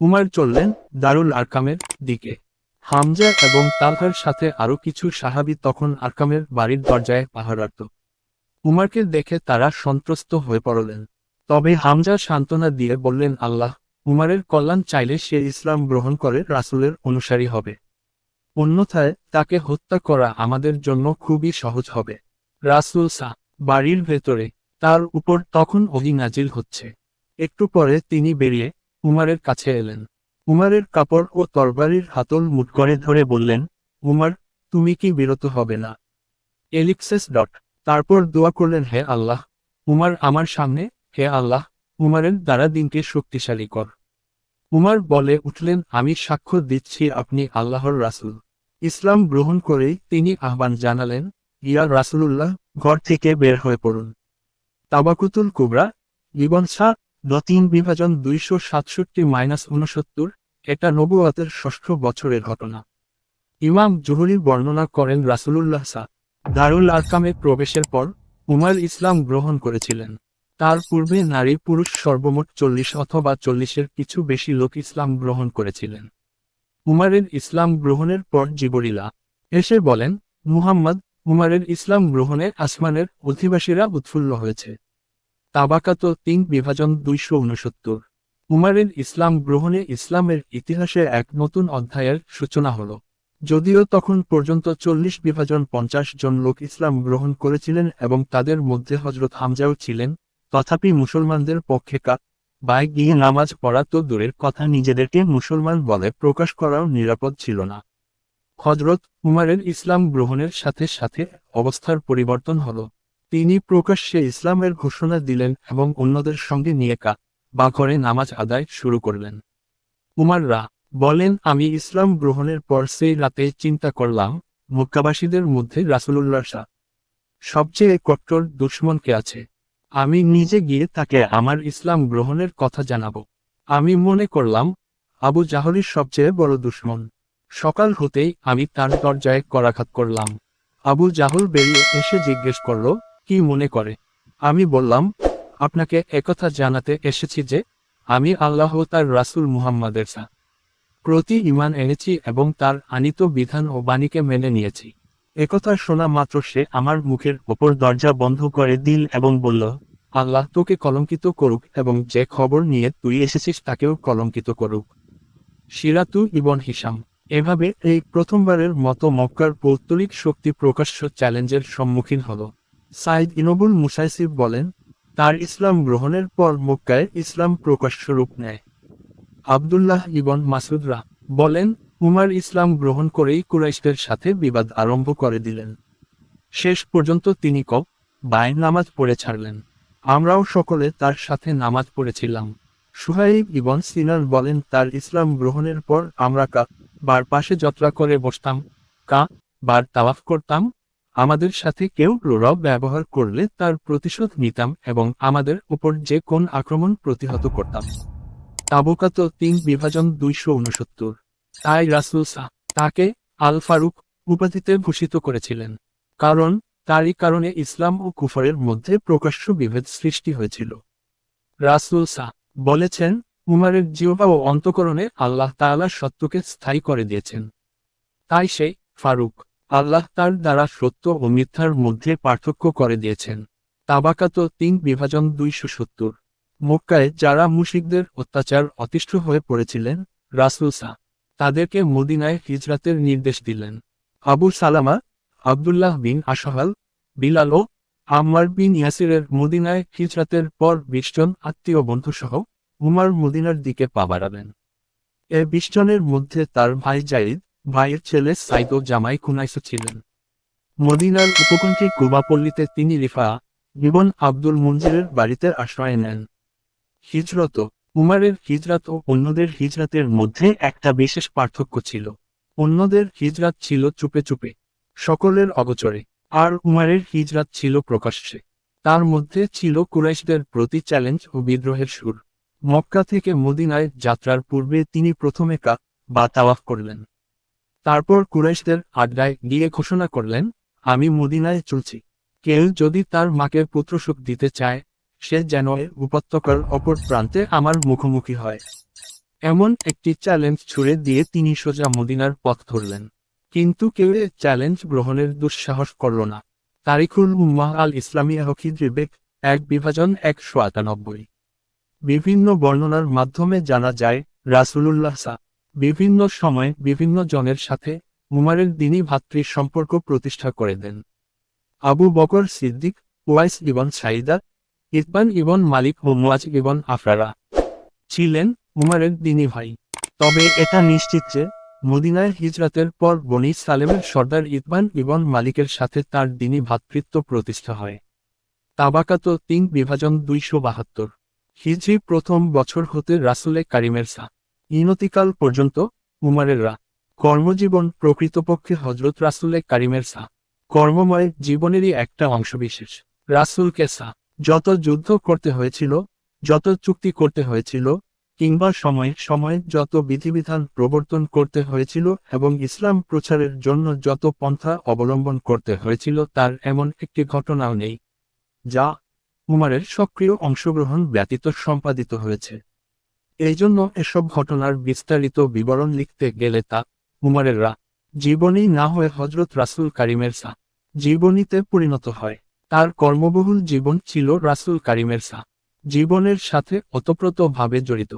উমার চললেন দারুল আরকামের দিকে। হামজা এবং তালহার সাথে আরও কিছু সাহাবি তখন আরকামের বাড়ির দরজায় পাহারারত উমারকে দেখে তারা সন্ত্রস্ত হয়ে পড়লেন। তবে হামজা সান্ত্বনা দিয়ে বললেন, আল্লাহ, উমারের কল্যাণ চাইলে সে ইসলাম গ্রহণ করে রাসূলের অনুসারী হবে। অন্যথায় তাকে হত্যা করা আমাদের জন্য খুবই সহজ হবে। রাসূল সা, বাড়ির ভেতরে, তার উপর তখন ওহি নাজিল হচ্ছে। একটু পরে তিনি বেরিয়ে উমারের কাছে এলেন। উমারের কাপড় ও তরবারির হাতল মুঠ করে ধরে বললেন, উমার, তুমি কি বিরত হবে না? এলিক্সেস ডট, তারপর দোয়া করলেন, হে আল্লাহ, উমার আমার সামনে, হে আল্লাহ, উমারের দ্বারা দিনকে শক্তিশালী কর। উমার বলে উঠলেন, আমি সাক্ষ্য দিচ্ছি আপনি আল্লাহর রাসূল। ইসলাম গ্রহণ করেই তিনি আহ্বান জানালেন, ইয়া রাসূলুল্লাহ, ঘর থেকে বের হয়ে পড়ুন। তাবাকুতুল কুবরা ইবন শাহ তিন বিভাজন দুইশো সাতষট্টি মাইনাস উনসত্তর এটা নবুয়াতের ষষ্ঠ বছরের ঘটনা। ইমাম জুহরি বর্ণনা করেন রাসূলুল্লাহ সা দারুল আরকামে প্রবেশের পর উমার ইসলাম গ্রহণ করেছিলেন। তার পূর্বে নারী পুরুষ সর্বমোট চল্লিশ অথবা চল্লিশের কিছু বেশি লোক ইসলাম গ্রহণ করেছিলেন। উমারের ইসলাম গ্রহণের পর জিবরিলা এসে বলেন, মুহাম্মদ উমারের ইসলাম গ্রহণে আসমানের অধিবাসীরা উৎফুল্ল হয়েছে। তাবাকাত তিন বিভাজন দুইশো উনসত্তর উমারের ইসলাম গ্রহণে ইসলামের ইতিহাসে এক নতুন অধ্যায়ের সূচনা হল। যদিও তখন পর্যন্ত চল্লিশ বিভাজন পঞ্চাশ জন লোক ইসলাম গ্রহণ করেছিলেন এবং তাদের মধ্যে হজরত হামজাও ছিলেন, তথাপি মুসলমানদের পক্ষে কা বায় গিয়ে নামাজ পড়া তো দূরের কথা, নিজেদেরকে মুসলমান বলে প্রকাশ করাও নিরাপদ ছিল না। হজরত উমারের ইসলাম গ্রহণের সাথে সাথে অবস্থার পরিবর্তন হল। তিনি প্রকাশ্যে ইসলামের ঘোষণা দিলেন এবং অন্যদের সঙ্গে নিয়ে কা বা ঘরে নামাজ আদায় শুরু করলেন। উমাররা বলেন, আমি ইসলাম গ্রহণের পর সেই রাতে চিন্তা করলাম, মক্কাবাসীদের মধ্যে রাসূলুল্লাহ শাহ সবচেয়ে কট্টর দুশ্মন কে আছে? আমি নিজে গিয়ে তাকে আমার ইসলাম গ্রহণের কথা জানাব। আমি মনে করলাম, আবু জাহরির সবচেয়ে বড় দুশ্মন। সকাল হতেই আমি তার দরজায় করাঘাত করলাম। আবু জাহল বেরিয়ে এসে জিজ্ঞেস করল কি মনে করে? আমি বললাম, আপনাকে একথা জানাতে এসেছি যে, আমি আল্লাহ তার রাসূল মুহাম্মাদের সা প্রতি ইমান এনেছি এবং তার আনিত বিধান ও বাণীকে মেনে নিয়েছি। একথা শোনা মাত্র সে আমার মুখের ওপর দরজা বন্ধ করে দিল এবং বলল, আল্লাহ তোকে কলঙ্কিত করুক এবং যে খবর নিয়ে তুই এসেছিস তাকেও কলঙ্কিত করুক। সিরাতু ইবন হিসাম এভাবে এই প্রথমবারের মতো মক্কার পৌত্তলিক শক্তি প্রকাশ্য চ্যালেঞ্জের সম্মুখীন হল। সাইদ ইনবুল মুসাইসিব বলেন, তার ইসলাম গ্রহণের পর মক্কায় ইসলাম প্রকাশ্য রূপ নেয়। আবদুল্লাহ ইবন মাসুদরা বলেন, উমার ইসলাম গ্রহণ করেই কুরাইশদের সাথে বিবাদ আরম্ভ করে দিলেন। শেষ পর্যন্ত তিনি কব, বায় নামাজ পড়ে ছাড়লেন। আমরাও সকলে তার সাথে নামাজ পড়েছিলাম। সুহাইব ইবন সিনার বলেন, তার ইসলাম গ্রহণের পর আমরা কা, বার পাশে যাত্রা করে বসতাম, কা, বার তাওয়াফ করতাম আমাদের সাথে কেউ রব ব্যবহার করলে তার প্রতিশোধ নিতাম এবং আমাদের উপর যে কোন আক্রমণ প্রতিহত করতাম। তাবকাত তিন বিভাজন দুইশো উনসত্তর। তাই রাসুল সাহ তাকে আল ফারুক উপাধিতে ভূষিত করেছিলেন। কারণ তারই কারণে ইসলাম ও কুফরের মধ্যে প্রকাশ্য বিভেদ সৃষ্টি হয়েছিল। রাসুল সাহ বলেছেন, উমারের জিহ্বা ও অন্তকরণে আল্লাহ তাআলা সত্যকে স্থায়ী করে দিয়েছেন। তাই সেই ফারুক। আল্লাহ তার দ্বারা সত্য ও মিথ্যার মধ্যে পার্থক্য করে দিয়েছেন। তাবাকাত তিন বিভাজন দুইশো সত্তর। মক্কায় যারা মুশিকদের অত্যাচার অতিষ্ঠ হয়ে পড়েছিলেন, রাসুল সাহ তাদেরকে মদিনায় হিজরাতের নির্দেশ দিলেন। আবু সালামা, আবদুল্লাহ বিন আশহাল, বিলাল ও আম্মার বিন ইয়াসিরের মদিনায় হিজরাতের পর বিশজন আত্মীয় বন্ধুসহ উমার মদিনার দিকে পা বাড়ালেন। এ বিশজনের মধ্যে তার ভাই জাইদ ভাইয়ের ছেলে সাইদ ও জামাই কুনাইসো ছিলেন। মদিনার উপকণ্ঠে কুবাপল্লীতে তিনি রিফা ইবন আব্দুল মঞ্জিরের বাড়িতে আশ্রয় নেন। হিজরত উমারের হিজরাত ও অন্যদের হিজরাতের মধ্যে একটা বিশেষ পার্থক্য ছিল। অন্যদের হিজরাত ছিল চুপে চুপে, সকলের অগচরে, আর উমারের হিজরাত ছিল প্রকাশ্যে। তার মধ্যে ছিল কুরাইশদের প্রতি চ্যালেঞ্জ ও বিদ্রোহের সুর। মক্কা থেকে মদিনায় যাত্রার পূর্বে তিনি প্রথমে কা বা তাওয়াফ করলেন। তারপর কুরাইশদের আড্ডায় গিয়ে ঘোষণা করলেন, আমি মদিনায় চলছি। কেউ যদি তার মাকে পুত্রসুখ দিতে চায়, সে যেন উপত্যকার অপর প্রান্তে আমার মুখোমুখি হয়। এমন একটি চ্যালেঞ্জ ছুড়ে দিয়ে তিনি সোজা মদিনার পথ ধরলেন। কিন্তু কেউ এ চ্যালেঞ্জ গ্রহণের দুঃসাহস করল না। তারিকুল উম্মাহ আল ইসলামী হকিদ্রিবেক এক বিভাজন একশো আটানব্বই। বিভিন্ন বর্ণনার মাধ্যমে জানা যায়, রাসুলুল্লাহ সা বিভিন্ন সময় বিভিন্ন জনের সাথে উমারের দিনী ভাতৃর সম্পর্ক প্রতিষ্ঠা করে দেন। Abu Bakr Siddiq, Uwais ibn Saida Itban ibn Malik ও মুয়াজ ইবন আফরারা ছিলেন উমারের দিনী ভাই। তবে এটা নিশ্চিত যে মদিনায় হিজরাতের পর বনি সালেমের সর্দার ইতবান ইবন মালিকের সাথে তার দিনী ভ্রাতৃত্ব প্রতিষ্ঠা হয়। তাবাকাত তিন বিভাজন দুইশো বাহাত্তর হিজরি প্রথম বছর হতে রাসুলে কারিমের সা ইনতিকাল পর্যন্ত উমারের রা। কর্মজীবন প্রকৃতপক্ষে হজরত রাসুলে কারিমের সা। কর্মময় জীবনেরই একটা অংশবিশেষ। রাসুলকে সা। যত যুদ্ধ করতে হয়েছিল, যত চুক্তি করতে হয়েছিল, কিংবা সময়ে সময়ে যত বিধিবিধান প্রবর্তন করতে হয়েছিল এবং ইসলাম প্রচারের জন্য যত পন্থা অবলম্বন করতে হয়েছিল, তার এমন একটি ঘটনাও নেই, যা উমারের সক্রিয় অংশগ্রহণ ব্যতীত সম্পাদিত হয়েছে। এই জন্য এসব ঘটনার বিস্তারিত বিবরণ লিখতে গেলে তা উমারের রা জীবনী না হয়ে হজরত রাসুল কারিমের সা জীবনীতে পরিণত হয়। তার কর্মবহুল জীবন ছিল রাসুল কারিমের সা। জীবনের সাথে অতপ্রতভাবে জড়িত।